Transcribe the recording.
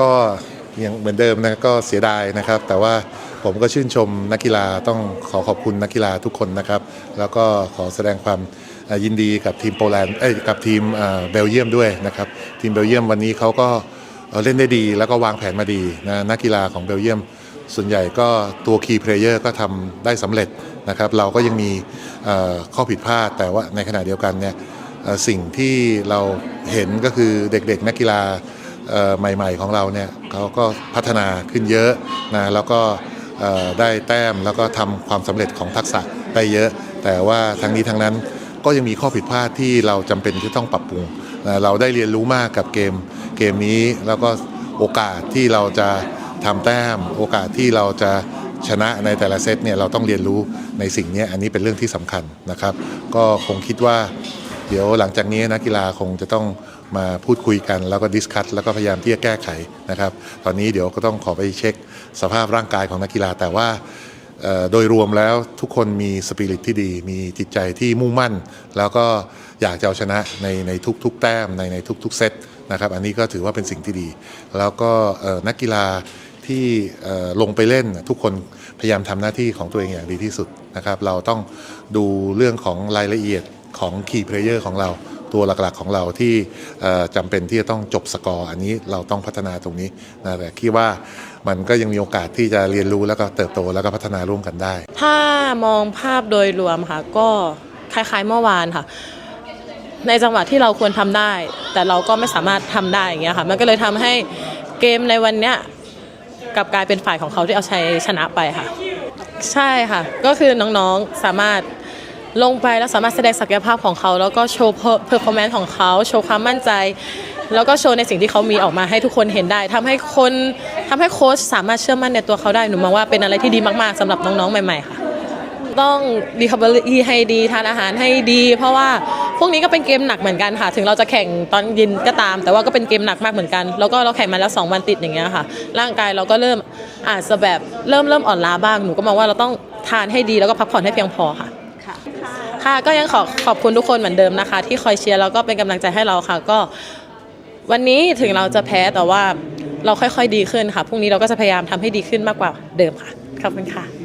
ก็ยังเหมือนเดิมนะก็เสียดายนะครับ แต่ว่าผมก็ชื่นชมนักกีฬาต้องขอขอบคุณนักกีฬาทุกคนนะครับ แล้วก็ขอแสดงความยินดีกับทีมโปแลนด์เอ้ยกับทีมเบลเยียมด้วยนะครับ ทีมเบลเยียมวันนี้เขาก็เล่นได้ดี แล้วก็วางแผนมาดีนะนักกีฬาของเบลเยียม ส่วนใหญ่ก็ตัวคีย์เพลเยอร์ก็ทำได้สำเร็จนะครับ เราก็ยังมีข้อผิดพลาดแต่ว่าในขณะเดียวกันเนี่ยสิ่งที่เราเห็นก็คือเด็กๆ นักกีฬา ใหม่ ๆ ของเราเนี่ยเขาก็พัฒนาขึ้นเยอะนะแล้วก็ได้แต้มแล้วก็ทำความสำเร็จของทักษะได้เยอะ แต่ว่าทั้งนี้ทั้งนั้นก็ยังมีข้อผิดพลาดที่เราจำเป็นที่ต้องปรับปรุงนะเราได้เรียนรู้มากกับเกมเกมนี้แล้วก็โอกาสที่เราจะทำแต้ม โอกาสที่เราจะชนะในแต่ละเซตเนี่ยเราต้องเรียนรู้ในสิ่งนี้อันนี้เป็นเรื่องที่สำคัญนะครับ ก็คงคิดว่าเดี๋ยวหลังจากนี้นักกีฬาคงจะต้อง มาพูดคุยกันแล้วก็ดิสคัตแล้วก็พยายามที่จะแก้ไขนะครับ ตอนนี้เดี๋ยวก็ต้องขอไปเช็คสภาพร่างกายของนักกีฬาแต่ว่าโดยรวมแล้วทุกคนมีสปิริตที่ดี มีจิตใจที่มุ่งมั่น แล้วก็อยากจะเอาชนะในในทุกๆ แต้มในในทุกๆ เซตนะครับอันนี้ก็ถือว่าเป็นสิ่งที่ดี แล้วก็นักกีฬาที่ลงไปเล่นทุกคนพยายามทำหน้าที่ของตัวเองอย่างดีที่สุดนะครับ เราต้องดูเรื่องของรายละเอียดของคีย์เพลเยอร์ของเรา ตัวหลักๆของเราที่เอ่อจำเป็นที่จะต้องจบสกอร์อันนี้เราต้องพัฒนาตรงนี้นะแต่คิดว่ามันก็ยังมีโอกาสที่จะเรียนรู้แล้วก็เติบโตแล้วก็พัฒนาร่วมกันได้ ถ้ามองภาพโดยรวมค่ะก็คล้ายๆเมื่อวานค่ะ ในจังหวะที่เราควรทำได้ แต่เราก็ไม่สามารถทำได้อย่างเงี้ยค่ะมันก็เลยทำให้เกมในวันเนี้ยกลับกลายเป็นฝ่ายของเขาที่เอาชัยชนะไปค่ะ ใช่ค่ะ ก็คือน้องๆสามารถ ลงไปแล้วสามารถแสดงศักยภาพของเขา แล้วก็โชว์เพอร์ฟอร์แมนซ์ของเขา โชว์ความมั่นใจ แล้วก็โชว์ในสิ่งที่เขามีออกมาให้ทุกคนเห็นได้ทำให้คนทำให้โค้ชสามารถเชื่อมั่นในตัวเขาได้หนูมองว่าเป็นอะไรที่ดีมากๆสำหรับน้องๆใหม่ๆค่ะ ต้องรีคาบรีให้ดีทานอาหารให้ดี เพราะว่าพวกนี้ก็เป็นเกมหนักเหมือนกันค่ะ ถึงเราจะแข่งตอนย็นก็ตาม แต่ว่าก็เป็นเกมหนักมากเหมือนกัน แล้วก็เราแข่งมาแล้ว 2 วันติดอย่างเงี้ยค่ะ ร่างกายเราก็เริ่มอาจจะแบบเริ่มเริ่มอ่อนล้าบ้างหนูก็มองว่าเราต้องทานให้ดีแล้วก็พักผ่อนให้เพียงพอค่ะ ค่ะก็ยังขอขอบคุณทุกคนเหมือนเดิมนะคะ ที่คอยเชียร์แล้วก็เป็นกำลังใจให้เราค่ะ ก็วันนี้ถึงเราจะแพ้แต่ว่าเราค่อยๆดีขึ้นค่ะพรุ่งนี้เราก็จะพยายามทำให้ดีขึ้นมากกว่าเดิมค่ะขอบคุณค่ะ